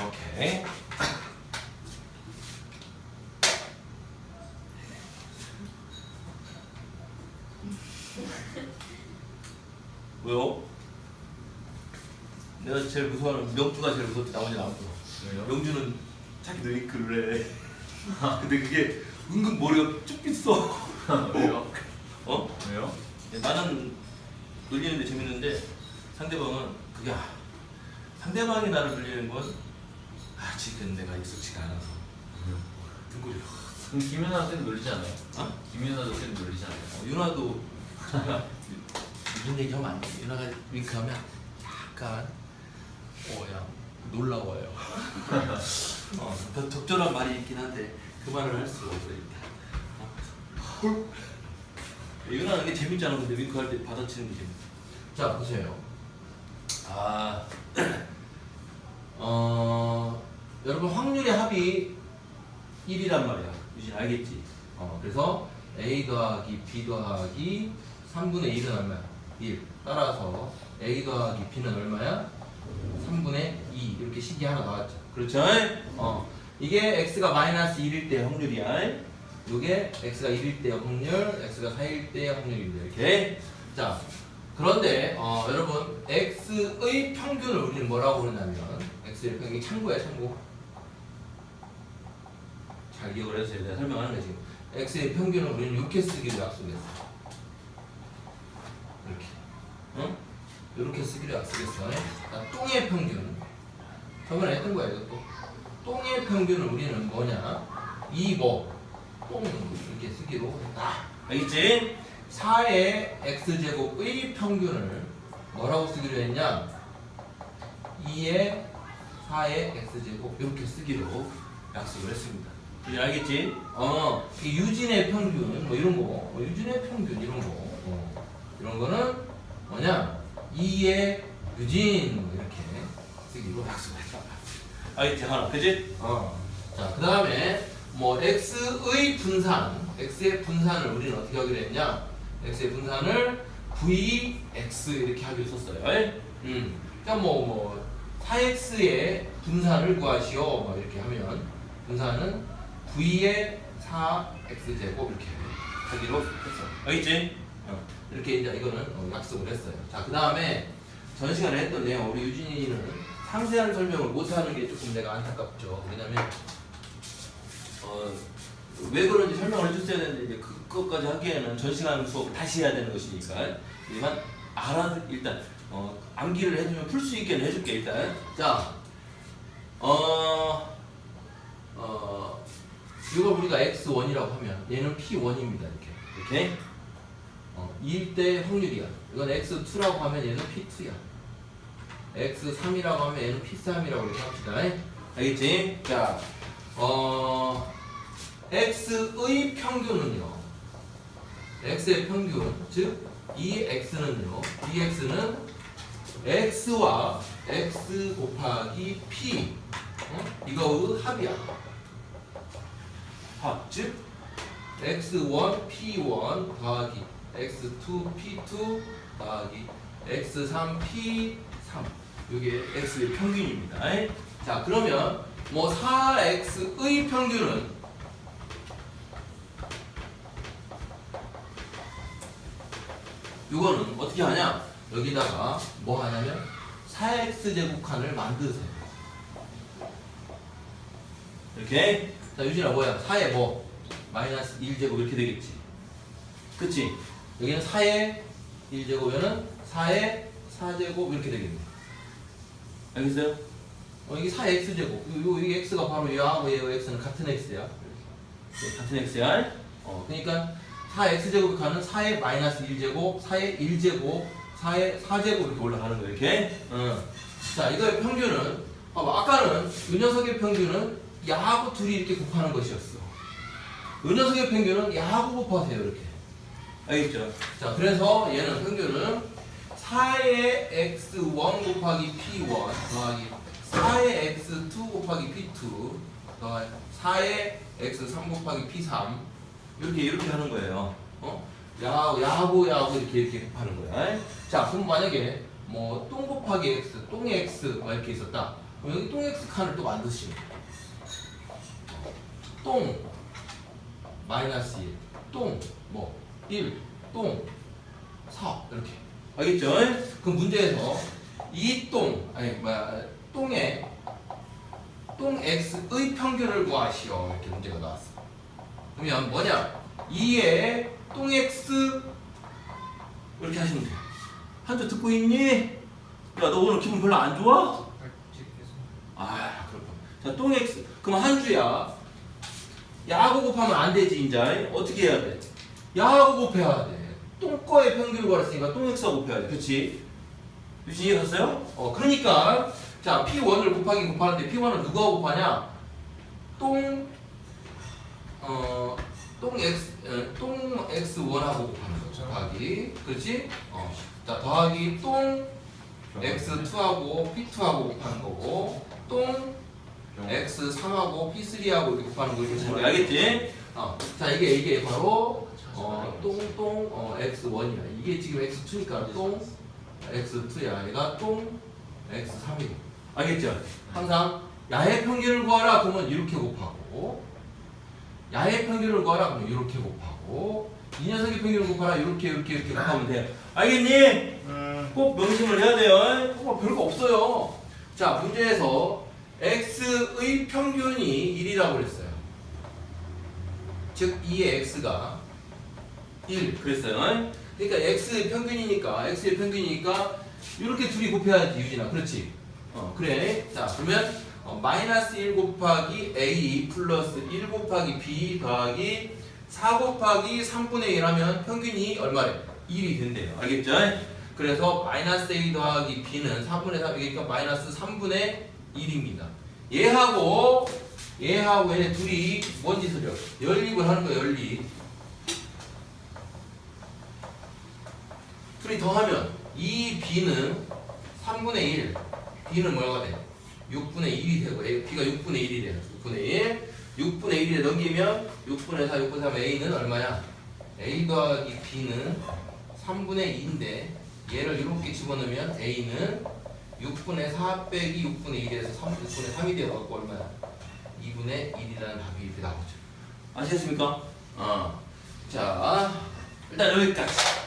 오케이. 왜요? 내가 제일 무서워하는 명주가 제일 무섭지 나머지 나머지 왜요? 명주는 자기도 윙크를 해 근데 그게 은근 머리가 쭉 빗어 왜요? 어? 왜요? 나는 놀리는데 재밌는데 상대방은 그게 아, 상대방이 나를 놀리는 건 아, 지금 내가 익숙치가 않아서 등골이 그럼 김연아 쌤 놀리지 않아요? 어? 김연아도 쌤 놀리지 않아요? 어, 윤아도 이런 얘기하면 안 돼. 윤아가 윙크하면 약간 어야 놀라워요. 어, 더 적절한 말이 있긴 한데 그 말을 할 수가 없어 일단. 어. 윤아는 게 재밌잖아. 근데 윙크할 때 받아치는 게 재밌어. 자 보세요. 여러분 확률의 합이 1이란 말이야. 유진 알겠지? 어, 그래서 A 더하기 B 더하기 3분의 1은 얼마야? 1. 따라서 A 더하기 B는 얼마야? 3분의 2. 이렇게 식이 하나 나왔죠. 그렇죠? 어. 이게 X가 마이너스 1일 때 확률이야. 이게 X가 1일 때 확률, X가 4일 때 확률입니다. 이렇게. 자, 그런데 어, 여러분 X의 평균을 우리는 뭐라고 그러냐면 X의 평균이 참고야 참고. 잘 기억을 해주세요. 내가 설명하는 거야 지금. X의 평균을 우리는 이렇게 쓰기로 약속했어. 이렇게. 응? 이렇게 쓰기로 약속했어. 자, 똥의 평균. 저번에 했던 거야 이것도. 똥의 평균을 우리는 뭐냐? 2 뭐? 똥 이렇게 쓰기로 했다. 알겠지? 4의 x제곱의 평균을 뭐라고 쓰기로 했냐? 2의 4의 x제곱 이렇게 쓰기로 약속을 했습니다. 이제 알겠지? 어, 이 유진의 평균 뭐 이런 거, 뭐 유진의 평균 이런 거, 어, 이런 거는 뭐냐? 2의 유진 뭐 이렇게 쓰기로 약속을 했다. 알겠지 하나, 그지? 어. 자, 그 다음에 뭐 x의 분산, x의 분산을 우리는 어떻게 하기로 했냐? x의 분산을 vx 이렇게 하기로 썼어요. 음. 그러니까 뭐, 뭐 4x의 분산을 구하시오. 뭐 이렇게 하면 분산은 v의 4x 제곱 이렇게 하기로 했어. 알겠지? 어. 이렇게 이제 이거는 어, 약속을 했어요. 자, 그 다음에 전 시간에 했던 내용 우리 유진이는 상세한 설명을 못하는 게 조금 내가 안타깝죠. 왜냐면 어, 왜 그런지 설명을 해줬어야 되는데 이제 그것까지 하기에는 전 시간 수업 다시 해야 되는 것이니까 일단 알아 일단 어, 암기를 해주면 풀 수 있게는 해줄게 일단 자 어, 어, 이걸 우리가 x1이라고 하면 얘는 p1입니다 이렇게 이렇게 어, 2일 때 확률이야 이건 x2라고 하면 얘는 p2야 x3이라고 하면 얘는 p3이라고 이렇게 합시다 알겠지? 자 어, x의 평균은요. x의 평균, 즉, 이 x는요. 이 x는 x와 x 곱하기 p. 어? 이거의 합이야. 합, 즉, x1 p1 더하기 x2 p2 더하기 x3 p3. 이게 x의 평균입니다. 자, 그러면 뭐 4x의 평균은 이거는 어떻게 하냐? 여기다가 뭐 하냐면 4x 제곱칸을 만드세요. 이렇게 자 유진아 뭐야? 4에 뭐 마이너스 1제곱 이렇게 되겠지. 그치? 여기는 4에 1제곱이면 4에 4제곱 이렇게 되겠네. 알겠어요? 어, 이게 4x제곱. 요, 요, 이게 x가 바로 얘하고 얘하고 x는 같은 x야. 네, 같은 x야. 어, 그러니까 4x제곱이 가는 4의 마이너스 1제곱, 4의 1제곱, 4의 4제곱 이렇게 올라가는 거야, 이렇게. 어. 자, 이거의 평균은, 봐봐, 아까는 이 녀석의 평균은 야하고 둘이 이렇게 곱하는 것이었어. 이 녀석의 평균은 야하고 곱하세요, 이렇게. 알겠죠? 자, 그래서 얘는 평균은 4의 x1 곱하기 p1 더하기 4의 x2 곱하기 p2 더하기 4의 x3 곱하기 p3 이렇게 이렇게 하는 거예요. 어? 야하고 야하고 야하고 이렇게 이렇게 곱하는 거야. 자, 그럼 만약에 뭐 똥 곱하기 x, 똥의 x 막 이렇게 있었다. 그럼 여기 똥 x 칸을 또 만드시면. 똥 마이너스 1, 똥뭐 1, 똥 4 이렇게 알겠죠? 그럼 문제에서 이 똥 아니 뭐야 똥의 똥 x의 평균을 구하시오 이렇게 문제가 나왔어. 그러면 뭐냐? 2의 똥 x 이렇게 하시면 돼요. 한주 듣고 있니? 야 너 오늘 기분 별로 안 좋아? 아 그렇군. 자똥 x 그럼 한 주야. 야하고 곱하면 안 되지 이제 어떻게 해야 돼? 야하고 곱해야 돼. 똥거의 평균을 구했으니까 똥 x하고 곱해야 돼. 그렇지? 유진 이해갔어요? 어 그러니까 자 p1을 곱하기 곱하는데 p1은 누구하고 곱하냐? 똥 어, 똥 x 어, 똥 x1하고 곱하는 거 곱하기 그렇지? 어. 자 더하기 똥 x2하고 p2하고 곱하는 거고 똥 x3하고 p3하고 이렇게 곱하는 거 이렇게 보는 거 알겠지? 어. 자 이게 이게 바로 어, 똥똥 어, x1이야. 이게 지금 x2니까 똥 x2야. 얘가 똥 x3이고. 알겠죠? 항상 야의 평균을 구하라 그러면 이렇게 곱하고 야의 평균을 구하라 그러면 이렇게 곱하고 이 녀석의 평균을 곱하라 이렇게 이렇게 이렇게 곱하면 돼요. 알겠니? 꼭 명심을 해야 돼요. 뭐 별거 없어요. 자, 문제에서 x의 평균이 1이라고 그랬어요. 즉 2의 x가 1 그랬어요. 그러니까 x의 평균이니까 x의 평균이니까 이렇게 둘이 곱해야지 유진아. 그렇지? 어, 그래. 자, 그러면 어, 마이너스 1 곱하기 a 플러스 1 곱하기 b 더하기 4 곱하기 3분의 1 하면 평균이 얼마래? 1이 된대요. 알겠죠? 그래서 마이너스 a 더하기 b는 4분의 3, 그러니까 마이너스 3분의 1입니다. 얘하고 얘하고 얘네 둘이 뭔 짓을 해요? 연립을 하는 거예요, 연립. 둘이 더하면 이 b는 3분의 1, b는 뭐가 돼? 6분의 1이 되고 b가 6분의 1이 돼요. 6분의 1, 6분의 1에 넘기면 6분의 4, 6분의 3, a는 얼마냐? a 더하기 b는 3분의 2인데 얘를 이렇게 집어넣으면 a는 6분의 4 빼기 6분의 1에서 3, 6분의 3이 되어갖고 얼마야? 2분의 1이라는 답이 이렇게 나오죠. 아시겠습니까? 어. 자, 일단 여기까지.